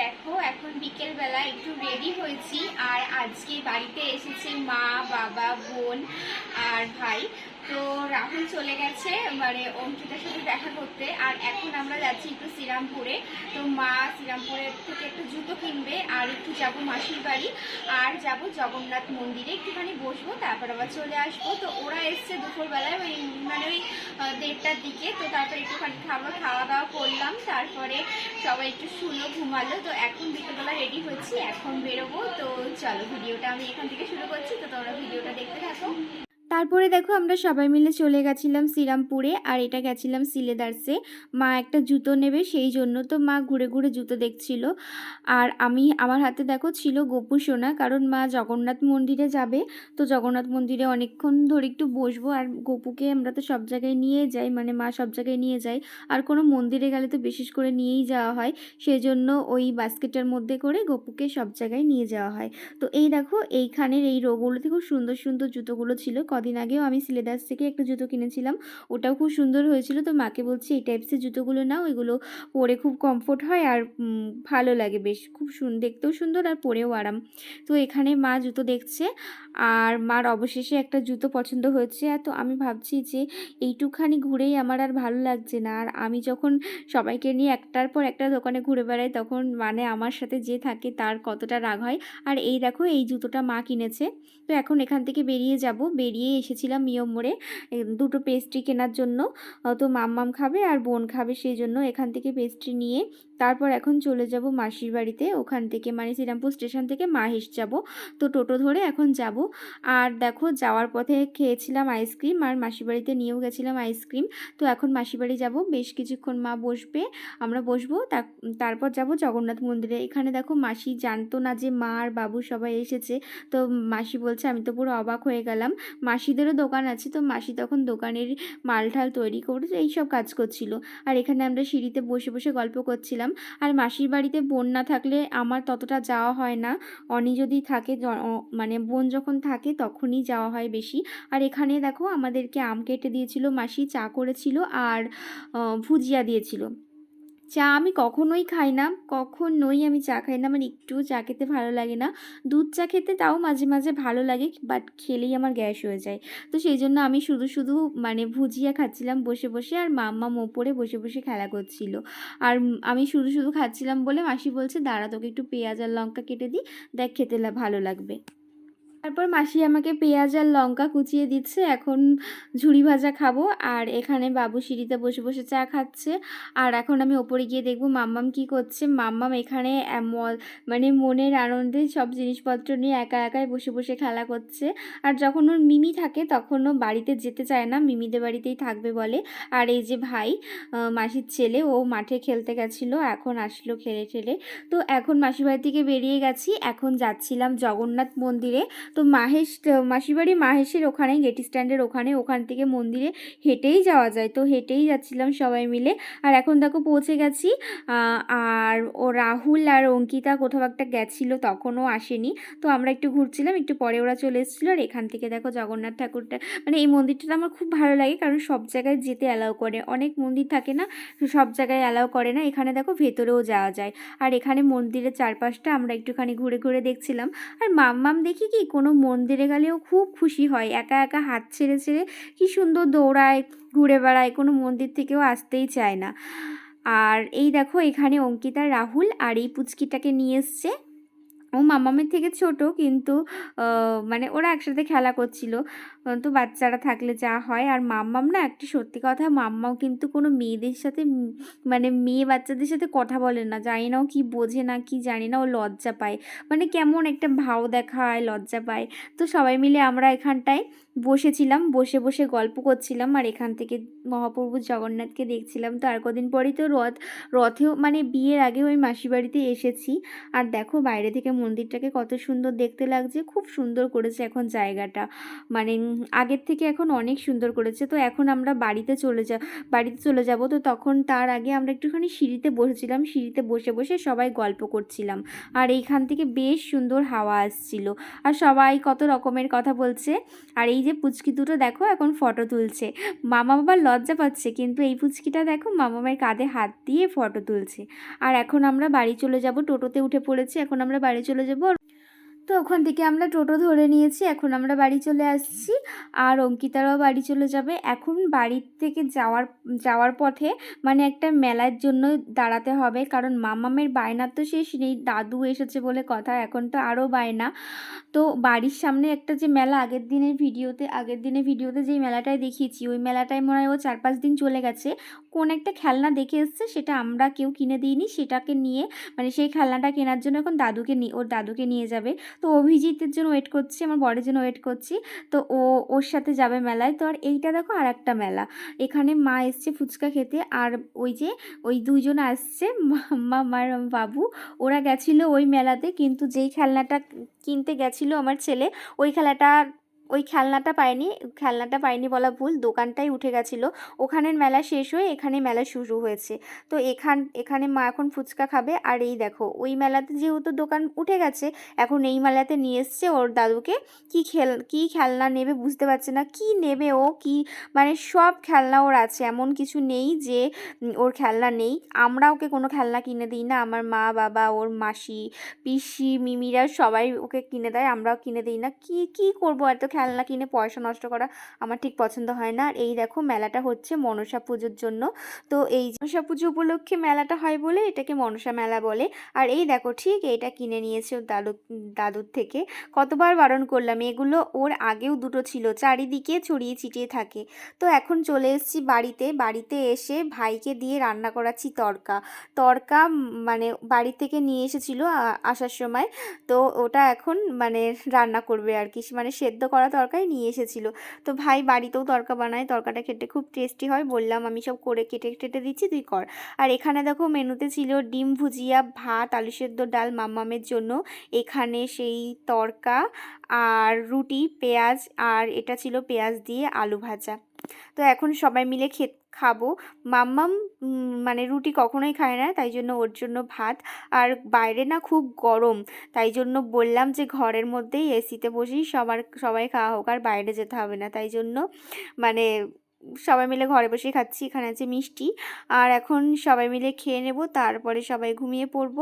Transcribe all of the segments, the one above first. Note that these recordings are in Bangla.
দেখো, এখন বিকেল বেলা একটু রেডি হয়েছি। আর আজকে বাড়িতে এসেছে মা, বাবা, বোন আর ভাই। তো রাহুল চলে গেছে মানে অঙ্কিতার সাথে দেখা করতে। আর এখন আমরা যাচ্ছি একটু শ্রীরামপুরে। তো মা শ্রীরামপুরের থেকে একটু কিনবে আর একটু যাব মাসির বাড়ি, আর যাব জগন্নাথ মন্দিরে। একটুখানি বসবো, তারপর আবার চলে আসব। তো ওরা এসছে দুপুরবেলায়, ওই মানে ওই দেড়টার দিকে। তো তারপরে একটুখানি খাবার খাওয়া দাওয়া করলাম। তারপরে সবাই একটু শুলো, ঘুমালো। তো এখন বিকেলবেলা রেডি হচ্ছি, এখন বেরোবো। তো চলো, ভিডিওটা আমি এখান থেকে শুরু করছি। তো তোমরা ভিডিওটা দেখতে থাকো। তারপরে দেখো আমরা সবাই মিলে চলে গেছিলাম শ্রীরামপুরে, আর এটা গেছিলাম সিলেদার্সে। মা একটা জুতো নেবে সেই জন্য তো মা ঘুরে ঘুরে জুতো দেখছিল। আর আমি, আমার হাতে দেখো ছিল গোপু সোনা, কারণ মা জগন্নাথ মন্দিরে যাবে, তো জগন্নাথ মন্দিরে অনেকক্ষণ ধরে একটু বসবো, আর গোপুকে আমরা তো সব জায়গায় নিয়ে যাই মানে মা সব জায়গায় নিয়ে যায়। আর কোনো মন্দিরে গেলে তো বিশেষ করে নিয়েই যাওয়া হয় সেই জন্য ওই বাস্কেটের মধ্যে করে গোপুকে সব জায়গায় নিয়ে যাওয়া হয়। তো এই দেখো, এইখানের এই রোগগুলোতে খুব সুন্দর সুন্দর জুতোগুলো ছিল, কদিন আগেও আমি সিলেদাস থেকে একটা জুতো কিনেছিলাম। ওটাও খুব সুন্দর হয়েছিল। তো মাকে বলছি, এই টাইপসের জুতোগুলো নাও, এগুলো পরে খুব কমফোর্ট হয় আর ভালো লাগে বেশ। খুব সুন, দেখতেও সুন্দর আর পরেও আরাম। তো এখানে মা জুতো দেখছে আর মার অবশেষে একটা জুতো পছন্দ হয়েছে। আর তো আমি ভাবছি যে এইটুখানি ঘুরেই আমার আর ভালো লাগছে না। আর আমি যখন সবাইকে নিয়ে একটার পর একটা দোকানে ঘুরে বেড়াই, তখন মানে আমার সাথে যে থাকে তার কতটা রাগ হয়। আর এই দেখো, এই জুতোটা মা কিনেছে। তো এখন এখান থেকে বেরিয়ে যাব। বেরিয়ে এসেছিলাম মিয়ম মোড়ে। দুটো পেস্ট্রি কেনার জন্য। তো মাম্মাম খাবে আর বোন খাবে সেই জন্য এখান থেকে পেস্ট্রি নিয়ে তারপর এখন চলে যাব মাসির বাড়িতে। ওখান থেকে মানে শ্রীরামপুর স্টেশন থেকে মাহেশ যাব। তো টোটো ধরে এখন যাব। আর দেখো যাওয়ার পথে খেয়েছিলাম আইসক্রিম আর মাসির বাড়িতে নিয়েও গেছিলাম আইসক্রিম তো এখন মাসির বাড়ি যাব। বেশ কিছুক্ষণ মা বসবে, আমরা বসবো। তারপর যাব জগন্নাথ মন্দিরে। এখানে দেখো মাসি জানতো না যে মা আর বাবু সবাই এসেছে। তো মাসি বলছে, আমি তো পুরো অবাক হয়ে গেলাম। মাসিদেরও দোকান আছে, তো মাসি তখন দোকানের মাল ঠাল তৈরি করে এই সব কাজ করছিল। আর এখানে আমরা সিঁড়িতে বসে বসে গল্প করছিলাম। আর মাসির বাড়িতে বোন না থাকলে আমার ততটা যাওয়া হয় না। অনি যদি থাকে মানে বোন যখন থাকে তখনই যাওয়া হয় বেশি। আর এখানে দেখো আমাদেরকে আম কেটে দিয়েছিল, মাসি চা করেছিল আর ভুজিয়া দিয়েছিল। চা আমি কখনোই খাই না, কখনোই আমি চা খাই না, আমার একটুও চা খেতে ভালো লাগে না। দুধ চা খেতে তাও মাঝে মাঝে ভালো লাগে বাট খেলেই আমার গ্যাস হয়ে যায়। তো সেই জন্য আমি শুধু শুধু মানে ভুজিয়া খাচ্ছিলাম বসে বসে, আর মাম্মা ওপরে বসে বসে খেলা করছিল। আর আমি শুধু শুধু খাচ্ছিলাম বলে মাসি বলছে, দাঁড়া, তোকে একটু পেঁয়াজ আর লঙ্কা কেটে দিই, দেখ খেতে ভালো লাগবে। তারপর মাসি আমাকে পেঁয়াজ আর লঙ্কা কুচিয়ে দিচ্ছে, এখন ঝুড়ি ভাজা খাব। আর এখানে বাবু সিঁড়িতে বসে বসে চা খাচ্ছে। আর এখন আমি ওপরে গিয়ে দেখব মাম্মাম কি করছে। মাম্মাম এখানে মানে মনের আনন্দে সব জিনিসপত্র নিয়ে একা একাই বসে বসে খেলা করছে। আর যখন ওর মিমি থাকে, তখন ও বাড়িতে যেতে চায় না, মিমিদের বাড়িতেই থাকবে বলে। আর এই যে ভাই মাসির ছেলে, ও মাঠে খেলতে গেছিল, এখন আসলো খেলে ঠেলে। তো এখন মাসির বাড়ি থেকে বেরিয়ে গেছি, এখন যাচ্ছিলাম জগন্নাথ মন্দিরে। তো মাহেশ মাসিবাড়ি মাহেশের ওখানে গেটি স্ট্যান্ডের ওখানে, ওখান থেকে মন্দিরে হেঁটেই যাওয়া যায়। তো হেঁটেই যাচ্ছিলাম সবাই মিলে। আর এখন দেখো পৌঁছে গেছি। আর ও রাহুল আর অঙ্কিতা কোথাও একটা গেছিল, তখনও আসেনি। তো আমরা একটু ঘুরছিলাম, একটু পরে ওরা চলে এসেছিল। আর এখান থেকে দেখো জগন্নাথ ঠাকুরটা মানে এই মন্দিরটা আমার খুব ভালো লাগে, কারণ সব জায়গায় যেতে অ্যালাউ করে। অনেক মন্দির থাকে না, সব জায়গায় অ্যালাউ করে না। এখানে দেখো ভেতরেও যাওয়া যায়। আর এখানে মন্দিরের চারপাশটা আমরা একটুখানি ঘুরে ঘুরে দেখছিলাম। আর মাম্মাম দেখি কি কোনো মন্দিরে গেলেও খুব খুশি হয়। একা একা হাত ছেড়ে ছেড়ে কী সুন্দর দৌড়ায়, ঘুরে বেড়ায়, কোনো মন্দির থেকেও আসতেই চায় না। আর এই দেখো এখানে অঙ্কিতা, রাহুল আর এই পুচকিটাকে নিয়ে এসছে। ও মামামের থেকে ছোট কিন্তু মানে ওরা একসাথে খেলা করছিল। তো বাচ্চারা থাকলে যা হয়। আর মাম্মাম না একটি সত্যি কথা, মাম্মাও কিন্তু কোনো মেয়েদের সাথে মানে মেয়ে বাচ্চাদের সাথে কথা বলে না। জানি না ও কী বোঝে না কি জানি না, ও লজ্জা পায়। মানে কেমন একটা ভাও দেখায়, লজ্জা পায়। তো সবাই মিলে আমরা এখানটায় বসেছিলাম, বসে বসে গল্প করছিলাম আর এখান থেকে মহাপ্রভু জগন্নাথকে দেখছিলাম। তো আর কদিন পরেই তো রথ, রথেও মানে বিয়ের আগে ওই মাসি বাড়িতে এসেছি। আর দেখো বাইরে থেকে মন্দিরটাকে কত সুন্দর দেখতে লাগছে, খুব সুন্দর করেছে এখন জায়গাটা। মানে আগের থেকে এখন অনেক সুন্দর করেছে। তো এখন আমরা বাড়িতে চলে যা, বাড়িতে চলে যাব। তো তখন তার আগে আমরা একটুখানি সিঁড়িতে বসেছিলাম। সিঁড়িতে বসে বসে সবাই গল্প করছিলাম। আর এইখান থেকে বেশ সুন্দর হাওয়া আসছিল। আর সবাই কত রকমের কথা বলছে। আর এই যে পুচকি দুটো দেখো এখন ফটো তুলছে। মামা বাবা লজ্জা পাচ্ছে, কিন্তু এই পুচকিটা দেখো মামামের কাঁধে হাত দিয়ে ফটো তুলছে। আর এখন আমরা বাড়ি চলে যাব, টোটোতে উঠে পড়েছি, এখন আমরা বাড়ি চলে যাব। তো ওখান থেকে আমরা টোটো ধরে নিয়েছি, এখন আমরা বাড়ি চলে আসছি। আর অঙ্কিতারাও বাড়ি চলে যাবে। এখন বাড়ির থেকে যাওয়ার যাওয়ার পথে মানে একটা মেলার জন্য দাঁড়াতে হবে, কারণ মামামের বায়নার তো শেষ নেই, দাদু এসেছে বলে কথা, এখন তো আরও বায়না। তো বাড়ির সামনে একটা যে মেলা, আগের দিনের ভিডিওতে, আগের দিনের ভিডিওতে যেই মেলাটায় দেখিয়েছি, ওই মেলাটায় মনে হয় ও চার পাঁচ দিন চলে গেছে। কোন একটা খেলনা দেখে এসছে, সেটা আমরা কেউ কিনে দিইনি, সেটাকে নিয়ে মানে সেই খেলনাটা কেনার জন্য এখন দাদুকে নিয়ে ওর দাদুকে নিয়ে যাবে। তো অভিজিতের জন্য ওয়েট করছি, আমার বরের জন্য ওয়েট করছি। তো ও, ওর সাথে যাবে মেলায়। তো আর এইটা দেখো আর একটা মেলা। এখানে মা এসছে ফুচকা খেতে আর ওই যে, ওই দুইজন আসছে মামার বাবু। ওরা গেছিল ওই মেলাতে, কিন্তু যেই খেলনাটা কিনতে গেছিল আমার ছেলে, ওই খেলাটা ওই খেলনাটা পায়নি খেলনাটা পায়নি বলা ভুল, দোকানটাই উঠে গেছিল। ওখানের মেলা শেষ হয়ে এখানে মেলা শুরু হয়েছে। তো এখান, এখানে মা এখন ফুচকা খাবে। আর এই দেখো, ওই মেলাতে যেহেতু দোকান উঠে গেছে, এখন এই মেলাতে নিয়ে এসছে ওর দাদুকে। কি খেল, কি খেলনা নেবে বুঝতে পারছে না। কি নেবে ও? কি মানে সব খেলনা ওর আছে। এমন কিছু নেই যে ওর খেলনা নেই। আমরা ওকে কোনো খেলনা কিনে দিই না। আমার মা, বাবা, ওর মাসি, পিসি, মিমিরা সবাই ওকে কিনে দেয়। আমরাও কিনে দিই না। কি কি করব? এত খেলনা কিনে পয়সা নষ্ট করা আমার ঠিক পছন্দ হয় না। আর এই দেখো মেলাটা হচ্ছে মনসা পুজোর জন্য। তো এই মনসা পুজো উপলক্ষে মেলাটা হয় বলে এটাকে মনসা মেলা বলে। আর এই দেখো ঠিক এইটা কিনে নিয়েছে দাদু, দাদুর থেকে। কতবার বারণ করলাম, এগুলো ওর আগেও দুটো ছিল, চারিদিকে ছড়িয়ে ছিটিয়ে থাকে। তো এখন চলে এসেছি বাড়িতে। বাড়িতে এসে ভাইকে দিয়ে রান্না করাচ্ছি তরকা। তরকা মানে বাড়ি থেকে নিয়ে এসেছিল আসার সময়। তো ওটা এখন মানে রান্না করবে আর কি। মানে সেদ্ধ করা তরকারি নিয়ে এসেছিল। তো ভাই বাড়িতেও তরকা বানায়, তরকাটা খেতে খুব টেস্টি হয়। বললাম, আমি সব করে কেটে কেটে দিচ্ছি, তুই কর। আর এখানে দেখো মেনুতে ছিল ডিম ভুজিয়া, ভাত, আলু সেদ্ধ ডাল মাম্মামের জন্য। এখানে সেই তরকা আর রুটি, পেঁয়াজ, আর এটা ছিল পেঁয়াজ দিয়ে আলু ভাজা। তো এখন সবাই মিলে খে খাব। মাম্মাম মানে রুটি কখনোই খায় না, তাই জন্য ওর জন্য ভাত। আর বাইরে না খুব গরম, তাই জন্য বললাম যে ঘরের মধ্যেই এসিতে বসেই সবার, সবাই খাওয়া হোক, আর বাইরে যেতে হবে না। তাই জন্য মানে সবাই মিলে ঘরে বসেই খাচ্ছি, এখানে আছে মিষ্টি। আর এখন সবাই মিলে খেয়ে নেব, তারপরে সবাই ঘুমিয়ে পড়ব।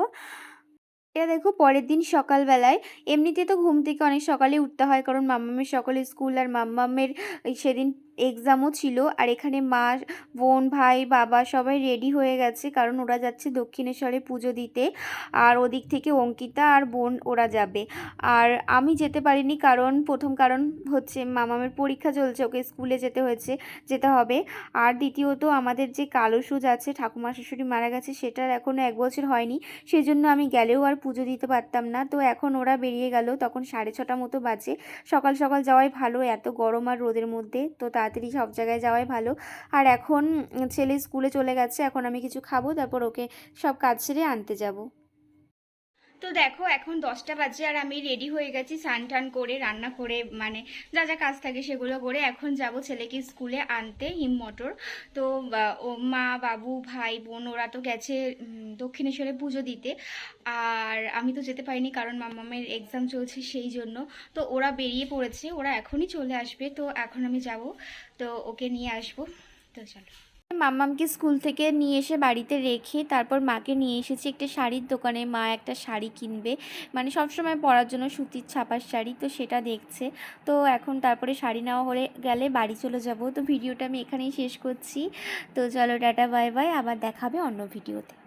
এটা দেখো, পরের দিন সকালবেলায়, এমনিতে তো ঘুম থেকে অনেক সকালে উঠতে হয়, কারণ মাম্মামের সকালে স্কুল আর মাম্মামের সেদিন এক্সামও ছিল আর এখানে মা, বোন, ভাই, বাবা সবাই রেডি হয়ে গেছে কারণ ওরা যাচ্ছে দক্ষিণেশ্বরে পুজো দিতে। আর ওদিক থেকে অঙ্কিতা আর বোন ওরা যাবে। আর আমি যেতে পারিনি কারণ প্রথম কারণ হচ্ছে মামামের পরীক্ষা চলছে, ওকে স্কুলে যেতে হয়েছে, যেতে হবে। আর দ্বিতীয়ত আমাদের যে কালো সুজ আছে, ঠাকুমা শাশুড়ি মারা গেছে, সেটার এখনও এক বছর হয়নি। সেই জন্য আমি গেলেও আর পুজো দিতে পারতাম না। তো এখন ওরা বেরিয়ে গেল, তখন সাড়ে ছটা মতো বাজে। সকাল সকাল যাওয়াই ভালো, এত গরম আর রোদের মধ্যে। তো তাড়াতাড়ি সব জায়গায় যাওয়াই ভালো। আর এখন, ছেলে স্কুলে চলে গেছে, এখন আমি কিছু খাব, তারপর ওকে সব কাজ সেরে আনতে যাব। তো দেখো, এখন দশটা বাজে আর আমি রেডি হয়ে গেছি স্নান টান করে, রান্না করে মানে যা যা কাজ থাকে সেগুলো করে এখন যাব ছেলেকে স্কুলে আনতে, হিম মটর। তো ও মা, বাবু, ভাই, বোন, ওরা তো গেছে দক্ষিণেশ্বরে পুজো দিতে। আর আমি তো যেতে পারিনি কারণ মামামের এক্সাম চলছে সেই জন্য। তো ওরা বেরিয়ে পড়েছে, ওরা এখনই চলে আসবে। তো এখন আমি যাব, তো ওকে নিয়ে আসব। তো চলো। মাম্মামকে স্কুল থেকে নিয়ে এসে বাড়িতে রেখে তারপর মাকে নিয়ে এসেছি একটা শাড়ির দোকানে। মা একটা শাড়ি কিনবে। মানে সবসময় পরার জন্য সুতির ছাপার শাড়ি, তো সেটা দেখছে। তো এখন তারপরে শাড়ি নেওয়া হলে গেলে বাড়ি চলে যাব। তো ভিডিওটা আমি এখানেই শেষ করছি। তো চলো টাটা, বাই বাই। আবার দেখাবে অন্য ভিডিওতে।